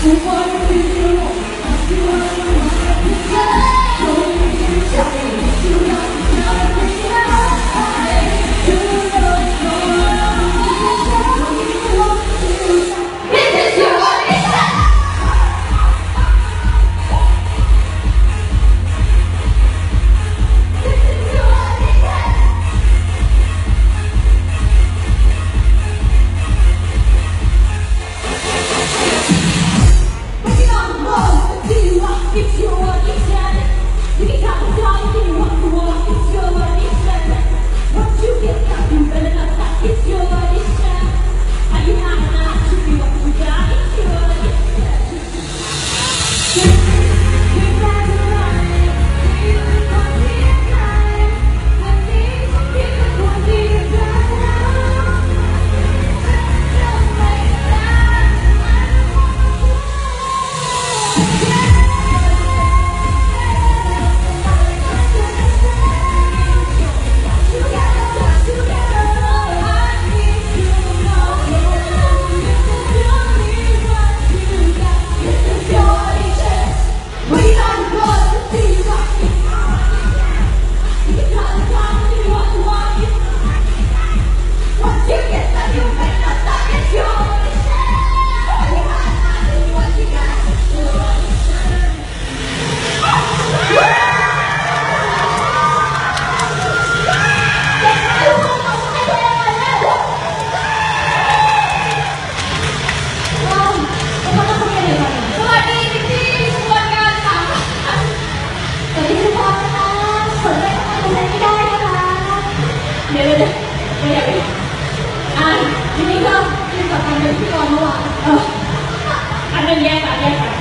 ส นใจทำอะไรไม่ได้นะคะ เดี๋ยวเดี๋ยวเดี๋ยวอะทีนี้ก็ที่สำคัญเป็นพี่กรเมื่อวานเอออันนึงแยกกันแยกกัน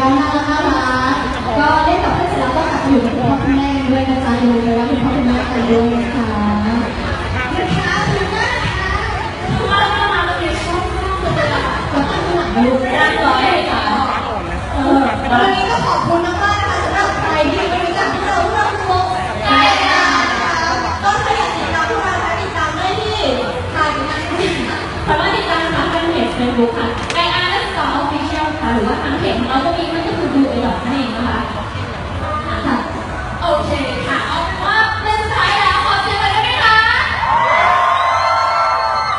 น้องน่ารักน่ารักก็เล่นกับเพื่อนเสร็จแล้วก็กลับอยู่กับพ่อคุณแม่ด้วยนะจ๊ะอย่าลืมไปว่าคุณพ่อคุณแม่กันด้วยนะคะนะคะถึงมากนะคะว่าเรามาเราเรียนชอบมากเลยอะแล้วก็ข้างหลังไม่รู้ได้เลยค่ะฟ้าก่อนเลยเออวันนี้ก็ขอบคุณมากๆนะคะสำหรับใครที่ไม่รู้จักเราราคือวงไก่นะคะก็ถ้าอยากติดตามพวกเราติดตามได้ที่ทางสามารถติดตามผ่านทางเพจเฟซบุ๊กค่ะ รือว่าทางเพจของเราก็มีมันก็คือดูไอดอกนั่นเองนะคะค่ะโอเคค่ะ เอาเป็นว่าเล่นสุดท้ายแล้วขอเสียงหน่อยได้ไหมคะ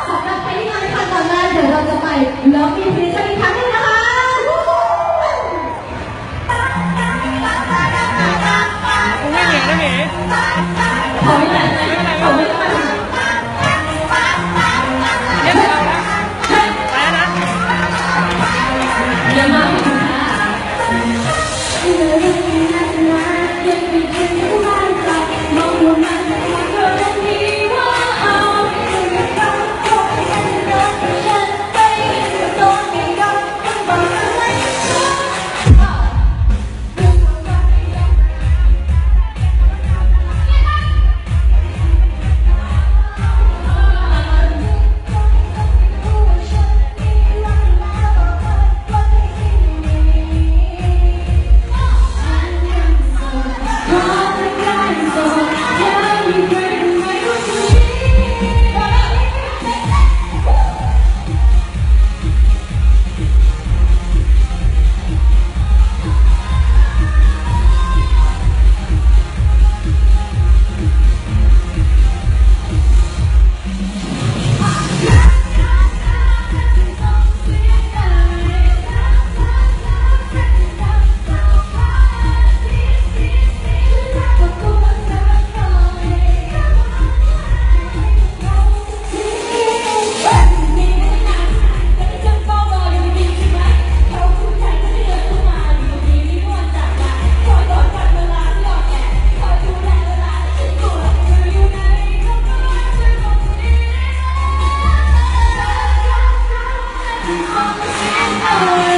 สำหรับใครที่ยังไม่ทันตอนแรกเดี๋ยวเราจะไปแล้วมีพรีเซนต์อีกครั้งหนึงนะคะกูไม่เหนียวนะหมี Bye.